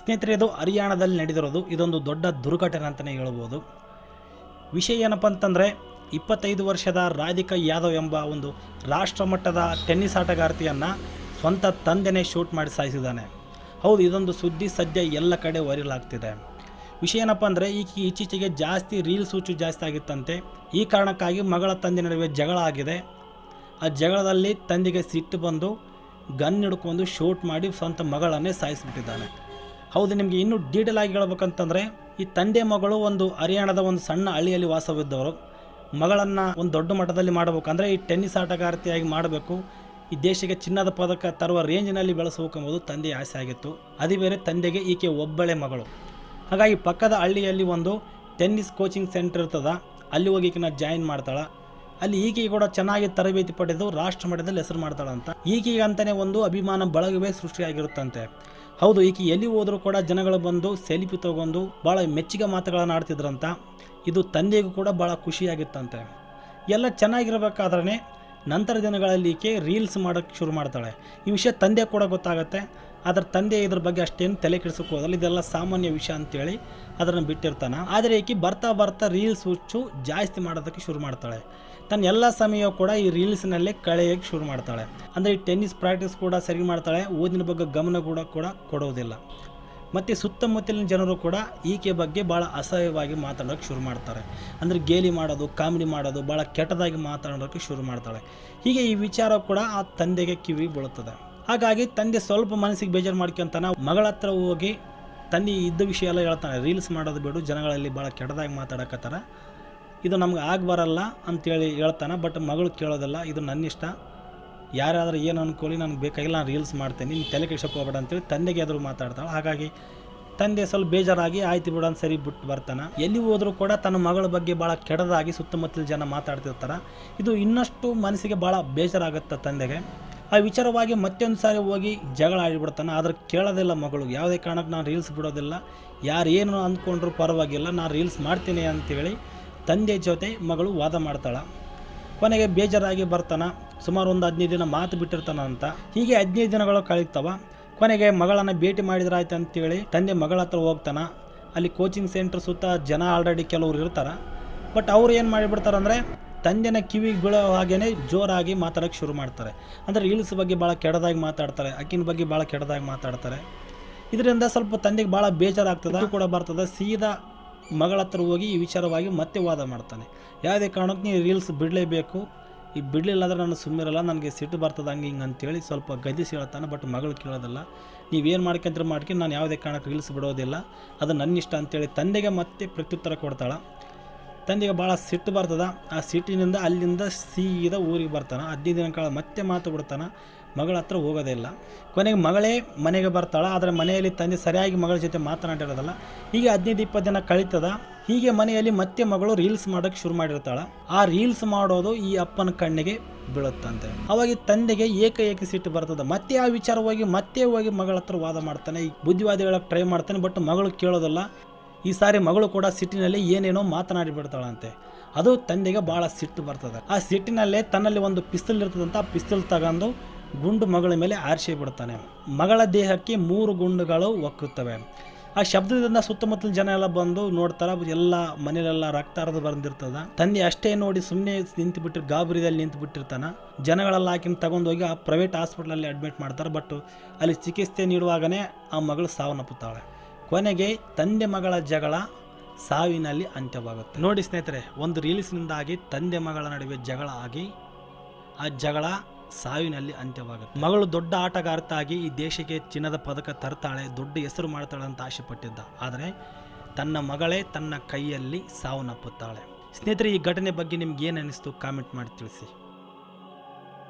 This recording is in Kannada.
ಸ್ನೇಹಿತರೆ, ಇದು ಹರಿಯಾಣದಲ್ಲಿ ನಡೆದಿರೋದು. ಇದೊಂದು ದೊಡ್ಡ ದುರ್ಘಟನೆ ಅಂತಲೇ ಹೇಳ್ಬೋದು. ವಿಷಯ ಏನಪ್ಪ ಅಂತಂದರೆ, ಇಪ್ಪತ್ತೈದು ವರ್ಷದ ರಾಧಿಕಾ ಯಾದವ್ ಎಂಬ ಒಂದು ರಾಷ್ಟ್ರ ಮಟ್ಟದ ಟೆನ್ನಿಸ್ ಆಟಗಾರ್ತಿಯನ್ನು ಸ್ವಂತ ತಂದೆನೇ ಶೂಟ್ ಮಾಡಿ ಸಾಯಿಸಿದ್ದಾನೆ. ಹೌದು, ಇದೊಂದು ಸುದ್ದಿ ಸದ್ಯ ಎಲ್ಲ ಕಡೆ ವೈರಲ್ ಆಗ್ತಿದೆ. ವಿಷಯ ಏನಪ್ಪ ಅಂದರೆ, ಈಕೆ ಇತ್ತೀಚೆಗೆ ಜಾಸ್ತಿ ರೀಲ್ಸ್ ಹುಚ್ಚು ಜಾಸ್ತಿ ಆಗಿತ್ತಂತೆ. ಈ ಕಾರಣಕ್ಕಾಗಿ ಮಗಳ ತಂದೆ ನಡುವೆ ಜಗಳ ಆಗಿದೆ. ಆ ಜಗಳದಲ್ಲಿ ತಂದೆಗೆ ಸಿಟ್ಟು ಬಂದು ಗನ್ ಹಿಡ್ಕೊಂಡು ಶೂಟ್ ಮಾಡಿ ಸ್ವಂತ ಮಗಳನ್ನೇ ಸಾಯಿಸಿಬಿಟ್ಟಿದ್ದಾನೆ. ಹೌದು, ನಿಮಗೆ ಇನ್ನೂ ಡೀಟೇಲ್ ಆಗಿ ಹೇಳ್ಬೇಕಂತಂದರೆ, ಈ ತಂದೆ ಮಗಳು ಒಂದು ಹರಿಯಾಣದ ಒಂದು ಸಣ್ಣ ಹಳ್ಳಿಯಲ್ಲಿ ವಾಸವಿದ್ದವರು. ಮಗಳನ್ನು ಒಂದು ದೊಡ್ಡ ಮಟ್ಟದಲ್ಲಿ ಮಾಡಬೇಕಂದ್ರೆ ಈ ಟೆನ್ನಿಸ್ ಆಟಗಾರ್ತಿಯಾಗಿ ಮಾಡಬೇಕು. ಈ ದೇಶಕ್ಕೆ ಚಿನ್ನದ ಪದಕ ತರುವ ರೇಂಜ್ನಲ್ಲಿ ಬೆಳೆಸಬೇಕೆಂಬುದು ತಂದೆಯ ಆಸೆ ಆಗಿತ್ತು. ಅದೇ ಬೇರೆ ತಂದೆಗೆ ಈಕೆ ಒಬ್ಬಳೆ ಮಗಳು. ಹಾಗಾಗಿ ಪಕ್ಕದ ಹಳ್ಳಿಯಲ್ಲಿ ಒಂದು ಟೆನ್ನಿಸ್ ಕೋಚಿಂಗ್ ಸೆಂಟರ್ ಇರ್ತದ. ಅಲ್ಲಿ ಹೋಗಿ ಈಕಿನ ಜಾಯಿನ್ ಮಾಡ್ತಾಳೆ. ಅಲ್ಲಿ ಈಕೆಗೆ ಕೂಡ ಚೆನ್ನಾಗಿ ತರಬೇತಿ ಪಡೆದು ರಾಷ್ಟ್ರ ಮಟ್ಟದಲ್ಲಿ ಹೆಸರು ಮಾಡ್ತಾಳಂತ. ಈಕೆಗೆ ಅಂತಲೇ ಒಂದು ಅಭಿಮಾನ ಬಳಗವೇ ಸೃಷ್ಟಿಯಾಗಿರುತ್ತಂತೆ. ಹೌದು, ಈಕೆ ಎಲ್ಲಿ ಹೋದರೂ ಕೂಡ ಜನಗಳು ಬಂದು ಸೆಲ್ಫಿ ತಗೊಂಡು ಭಾಳ ಮೆಚ್ಚುಗೆ ಮಾತುಗಳನ್ನು ಆಡ್ತಿದ್ರಂತ. ಇದು ತಂದೆಗೂ ಕೂಡ ಭಾಳ ಖುಷಿಯಾಗಿತ್ತಂತೆ. ಎಲ್ಲ ಚೆನ್ನಾಗಿರಬೇಕಾದ್ರೆ ನಂತರ ದಿನಗಳಲ್ಲಿ ಈಕೆ ರೀಲ್ಸ್ ಮಾಡೋಕ್ಕೆ ಶುರು ಮಾಡ್ತಾಳೆ. ಈ ವಿಷಯ ತಂದೆ ಕೂಡ ಗೊತ್ತಾಗುತ್ತೆ. ಆದರೆ ತಂದೆ ಇದ್ರ ಬಗ್ಗೆ ಅಷ್ಟೇನು ತಲೆ ಕೆಡಿಸೋಕೆ ಹೋದಲ್ಲ ಇದೆಲ್ಲ ಸಾಮಾನ್ಯ ವಿಷಯ ಅಂತೇಳಿ ಅದನ್ನು ಬಿಟ್ಟಿರ್ತಾನೆ. ಆದರೆ ಈಕೆ ಬರ್ತಾ ಬರ್ತಾ ರೀಲ್ಸ್ ಹುಚ್ಚು ಜಾಸ್ತಿ ಮಾಡೋದಕ್ಕೆ ಶುರು ಮಾಡ್ತಾಳೆ. ತನ್ನ ಎಲ್ಲ ಸಮಯ ಕೂಡ ಈ ರೀಲ್ಸ್ನಲ್ಲೇ ಕಳೆಯೋಕ್ಕೆ ಶುರು ಮಾಡ್ತಾಳೆ. ಅಂದರೆ ಈ ಟೆನ್ನಿಸ್ ಪ್ರಾಕ್ಟೀಸ್ ಕೂಡ ಸರಿ ಮಾಡ್ತಾಳೆ. ಓದಿನ ಬಗ್ಗೆ ಗಮನ ಕೂಡ ಕೂಡ ಕೊಡೋದಿಲ್ಲ. ಮತ್ತು ಸುತ್ತಮುತ್ತಲಿನ ಜನರು ಕೂಡ ಈಕೆ ಬಗ್ಗೆ ಭಾಳ ಅಸಹ್ಯವಾಗಿ ಮಾತಾಡೋಕ್ಕೆ ಶುರು ಮಾಡ್ತಾರೆ. ಅಂದರೆ ಗೇಲಿ ಮಾಡೋದು, ಕಾಮಿಡಿ ಮಾಡೋದು ಭಾಳ ಕೆಟ್ಟದಾಗಿ ಮಾತಾಡೋಕ್ಕೆ ಶುರು ಮಾಡ್ತಾಳೆ. ಹೀಗೆ ಈ ವಿಚಾರ ಕೂಡ ಆ ತಂದೆಗೆ ಕಿವಿ ಬೀಳುತ್ತದೆ. ಹಾಗಾಗಿ ತಂದೆ ಸ್ವಲ್ಪ ಮನಸ್ಸಿಗೆ ಬೇಜಾರು ಮಾಡ್ಕೊಂತಾನೆ ಮಗಳ ಹತ್ರ ಹೋಗಿ ತಂದೆ ಇದ್ದ ವಿಷಯ ಎಲ್ಲ ಹೇಳ್ತಾನೆ, ರೀಲ್ಸ್ ಮಾಡೋದು ಬಿಡು, ಜನಗಳಲ್ಲಿ ಭಾಳ ಕೆಟ್ಟದಾಗಿ ಮಾತಾಡಕತ್ತಾರ. ಇದು ನಮ್ಗೆ ಆಗ ಬರಲ್ಲ ಅಂತೇಳಿ ಹೇಳ್ತಾನೆ, ಬಟ್ ಮಗಳು ಕೇಳೋದಲ್ಲ, ಇದು ನನ್ನ ಇಷ್ಟ. ಯಾರಾದರೂ ಏನು ಅನ್ಕೊಳ್ಳಿ, ನನಗೆ ಬೇಕಾಗಿಲ್ಲ ನಾನು ರೀಲ್ಸ್ ಮಾಡ್ತೇನೆ, ನೀನು ತಲೆ ಕೆಡ್ಸಕ್ಕೆ ಹೋಗ್ಬೇಡ ಅಂತೇಳಿ ತಂದೆಗೆ ಎದುರು ಮಾತಾಡ್ತಾಳೆ. ಹಾಗಾಗಿ ತಂದೆ ಸ್ವಲ್ಪ ಬೇಜಾರಾಗಿ, ಆಯ್ತು ಬಿಡನ್ ಸರಿ ಬಿಟ್ಟು ಬರ್ತಾನೆ. ಎಲ್ಲಿ ಹೋದರೂ ಕೂಡ ತನ್ನ ಮಗಳ ಬಗ್ಗೆ ಭಾಳ ಕೆಡದಾಗಿ ಸುತ್ತಮುತ್ತಲ ಜನ ಮಾತಾಡ್ತಿರ್ತಾರೆ. ಇದು ಇನ್ನಷ್ಟು ಮನಸ್ಸಿಗೆ ಭಾಳ ಬೇಜಾರಾಗುತ್ತೆ ತಂದೆಗೆ. ಆ ವಿಚಾರವಾಗಿ ಮತ್ತೊಂದು ಸಾರಿ ಹೋಗಿ ಜಗಳ ಆಡಿಬಿಡ್ತಾನೆ. ಆದರೆ ಕೇಳೋದಿಲ್ಲ ಮಗಳು. ಯಾವುದೇ ಕಾರಣಕ್ಕೆ ನಾನು ರೀಲ್ಸ್ ಬಿಡೋದಿಲ್ಲ. ಯಾರು ಏನು ಅಂದ್ಕೊಂಡ್ರು ಪರವಾಗಿಲ್ಲ. ನಾನು ರೀಲ್ಸ್ ಮಾಡ್ತೀನಿ ಅಂತೇಳಿ ತಂದೆ ಜೊತೆ ಮಗಳು ವಾದ ಮಾಡ್ತಾಳೆ. ಕೊನೆಗೆ ಬೇಜಾರಾಗಿ ಬರ್ತಾನೆ. ಸುಮಾರು ಒಂದು ಹದಿನೈದು ದಿನ ಮಾತು ಬಿಟ್ಟಿರ್ತಾನ ಅಂತ. ಹೀಗೆ ಹದಿನೈದು ದಿನಗಳು ಕಳೀತಾವ. ಕೊನೆಗೆ ಮಗಳನ್ನು ಭೇಟಿ ಮಾಡಿದ್ರಾಯ್ತು ಅಂತೇಳಿ ತಂದೆ ಮಗಳ ಹತ್ರ ಹೋಗ್ತಾನೆ. ಅಲ್ಲಿ ಕೋಚಿಂಗ್ ಸೆಂಟರ್ ಸುತ್ತ ಜನ ಆಲ್ರೆಡಿ ಕೆಲವ್ರು ಇರ್ತಾರೆ. ಬಟ್ ಅವ್ರು ಏನು ಮಾಡಿಬಿಡ್ತಾರೆ ಅಂದರೆ ತಂದೆನ ಕಿವಿಗೆ ಬೀಳೋ ಹಾಗೇನೆ ಜೋರಾಗಿ ಮಾತಾಡೋಕ್ಕೆ ಶುರು ಮಾಡ್ತಾರೆ. ಅಂದರೆ ರೀಲ್ಸ್ ಬಗ್ಗೆ ಭಾಳ ಕೆಡದಾಗಿ ಮಾತಾಡ್ತಾರೆ, ಅಕ್ಕಿನ ಬಗ್ಗೆ ಭಾಳ ಕೆಡದಾಗಿ ಮಾತಾಡ್ತಾರೆ. ಇದರಿಂದ ಸ್ವಲ್ಪ ತಂದೆಗೆ ಭಾಳ ಬೇಜಾರಾಗ್ತದೆ, ಅದು ಕೂಡ ಬರ್ತದೆ. ಸೀದಾ ಮಗಳ ಹತ್ರ ಹೋಗಿ ಈ ವಿಚಾರವಾಗಿ ಮತ್ತೆ ವಾದ ಮಾಡ್ತಾನೆ. ಯಾವುದೇ ಕಾರಣಕ್ಕೆ ನೀವು ರೀಲ್ಸ್ ಬಿಡಲೇಬೇಕು. ಈ ಬಿಡಲಿಲ್ಲ ಅಂದ್ರೆ ನಾನು ಸುಮ್ಮಿರಲ್ಲ ನನಗೆ ಸಿಟ್ಟು ಬರ್ತದೆ ಹಂಗೆ ಹಿಂಗೆ ಅಂತೇಳಿ ಸ್ವಲ್ಪ ಗದಿಸಿ ಹೇಳ್ತಾನೆ, ಬಟ್ ಮಗಳು ಕೇಳೋದಿಲ್ಲ. ನೀವೇನು ಮಾಡ್ಕಂತ್ರು ಮಾಡ್ಕೊಂಡು, ನಾನು ಯಾವುದೇ ಕಾರಣಕ್ಕೆ ರೀಲ್ಸ್ ಬಿಡೋದಿಲ್ಲ. ಅದು ನನ್ನ ಇಷ್ಟ ಅಂತೇಳಿ ತಂದೆಗೆ ಮತ್ತೆ ಪ್ರತ್ಯುತ್ತರ ಕೊಡ್ತಾಳೆ. ತಂದೆಗೆ ಭಾಳ ಸಿಟ್ಟು ಬರ್ತದ. ಆ ಸಿಟ್ಟಿನಿಂದ ಅಲ್ಲಿಂದ ಸೀದ ಊರಿಗೆ ಬರ್ತಾನೆ. ಹದಿನೈದು ದಿನ ಕಾಲ ಮತ್ತೆ ಮಾತು ಬಿಡ್ತಾನೆ. ಮಗಳ ಹತ್ರ ಹೋಗೋದೇ ಇಲ್ಲ. ಕೊನೆಗೆ ಮಗಳೇ ಮನೆಗೆ ಬರ್ತಾಳೆ. ಆದರೆ ಮನೆಯಲ್ಲಿ ತಂದೆ ಸರಿಯಾಗಿ ಮಗಳ ಜೊತೆ ಮಾತನಾಡಿರೋದಲ್ಲ. ಹೀಗೆ ಹದಿನೈದು, ಇಪ್ಪತ್ತು ದಿನ ಕಳೀತದ. ಹೀಗೆ ಮನೆಯಲ್ಲಿ ಮತ್ತೆ ಮಗಳು ರೀಲ್ಸ್ ಮಾಡೋಕ್ಕೆ ಶುರು ಮಾಡಿರ್ತಾಳೆ. ಆ ರೀಲ್ಸ್ ಮಾಡೋದು ಈ ಅಪ್ಪನ ಕಣ್ಣಿಗೆ ಬೀಳುತ್ತಂತೆ. ಅವಾಗ ತಂದೆಗೆ ಏಕ ಏಕ ಸಿಟ್ಟು ಬರ್ತದೆ. ಮತ್ತೆ ಆ ವಿಚಾರವಾಗಿ ಮತ್ತೆ ಹೋಗಿ ಮಗಳ ಹತ್ರ ವಾದ ಮಾಡ್ತಾನೆ. ಬುದ್ಧಿವಾದ ಹೇಳಕ್ಕೆ ಟ್ರೈ ಮಾಡ್ತಾನೆ. ಬಟ್ ಮಗಳು ಕೇಳೋದಿಲ್ಲ. ಈ ಸಾರಿ ಮಗಳು ಕೂಡ ಸಿಟ್ಟಿನಲ್ಲಿ ಏನೇನೋ ಮಾತನಾಡಿ ಬಿಡ್ತಾಳಂತೆ. ಅದು ತಂದೆಗೆ ಭಾಳ ಸಿಟ್ಟು ಬರ್ತದೆ. ಆ ಸಿಟ್ಟಿನಲ್ಲೇ ತನ್ನಲ್ಲಿ ಒಂದು ಪಿಸ್ತಲ್ ಇರ್ತದಂತ ಆ ಪಿಸ್ತಲ್ ತಗೊಂಡು ಗುಂಡು ಮಗಳ ಮೇಲೆ ಆರಿಸಿ ಬಿಡ್ತಾನೆ. ಮಗಳ ದೇಹಕ್ಕೆ ಮೂರು ಗುಂಡುಗಳು ಒಕ್ಕುತ್ತವೆ. ಆ ಶಬ್ದದಿಂದ ಸುತ್ತಮುತ್ತಲ ಜನ ಎಲ್ಲ ಬಂದು ನೋಡ್ತಾರ, ಎಲ್ಲ ಮನೇಲೆಲ್ಲ ರಕ್ತ ಹರಿದು ಬಂದಿರ್ತದ. ತಂದೆ ಅಷ್ಟೇ ನೋಡಿ ಸುಮ್ಮನೆ ನಿಂತು ಬಿಟ್ಟಿರ್ ಗಾಬರಿದಲ್ಲಿ ನಿಂತು ಬಿಟ್ಟಿರ್ತಾನ ಜನಗಳೆಲ್ಲ ಹಾಕಿನ ತಗೊಂಡೋಗಿ ಆ ಪ್ರೈವೇಟ್ ಹಾಸ್ಪಿಟ್ಲಲ್ಲಿ ಅಡ್ಮಿಟ್ ಮಾಡ್ತಾರೆ. ಬಟ್ ಅಲ್ಲಿ ಚಿಕಿತ್ಸೆ ನೀಡುವಾಗನೇ ಆ ಮಗಳು ಸಾವನ್ನಪ್ಪುತ್ತಾಳೆ. ಕೊನೆಗೆ ತಂದೆ ಮಗಳ ಜಗಳ ಸಾವಿನಲ್ಲಿ ಅಂತ್ಯವಾಗುತ್ತೆ. ನೋಡಿ ಸ್ನೇಹಿತರೆ, ಒಂದು ರೀಲ್ಸ್ನಿಂದಾಗಿ ತಂದೆ ಮಗಳ ನಡುವೆ ಜಗಳ ಆಗಿ, ಆ ಜಗಳ ಸಾವಿನಲ್ಲಿ ಅಂತ್ಯವಾಗುತ್ತೆ. ಮಗಳು ದೊಡ್ಡ ಆಟಗಾರ್ತಾಗಿ ಈ ದೇಶಕ್ಕೆ ಚಿನ್ನದ ಪದಕ ತರ್ತಾಳೆ, ದೊಡ್ಡ ಹೆಸರು ಮಾಡ್ತಾಳೆ ಅಂತ ಆಸೆ ಪಟ್ಟಿದ್ದ ಆದರೆ ತನ್ನ ಮಗಳೇ ತನ್ನ ಕೈಯಲ್ಲಿ ಸಾವನ್ನಪ್ಪುತ್ತಾಳೆ ಸ್ನೇಹಿತರೆ, ಈ ಘಟನೆ ಬಗ್ಗೆ ನಿಮ್ಗೆ ಏನು ಅನ್ನಿಸ್ತು ಕಾಮೆಂಟ್ ಮಾಡಿ ತಿಳಿಸಿ.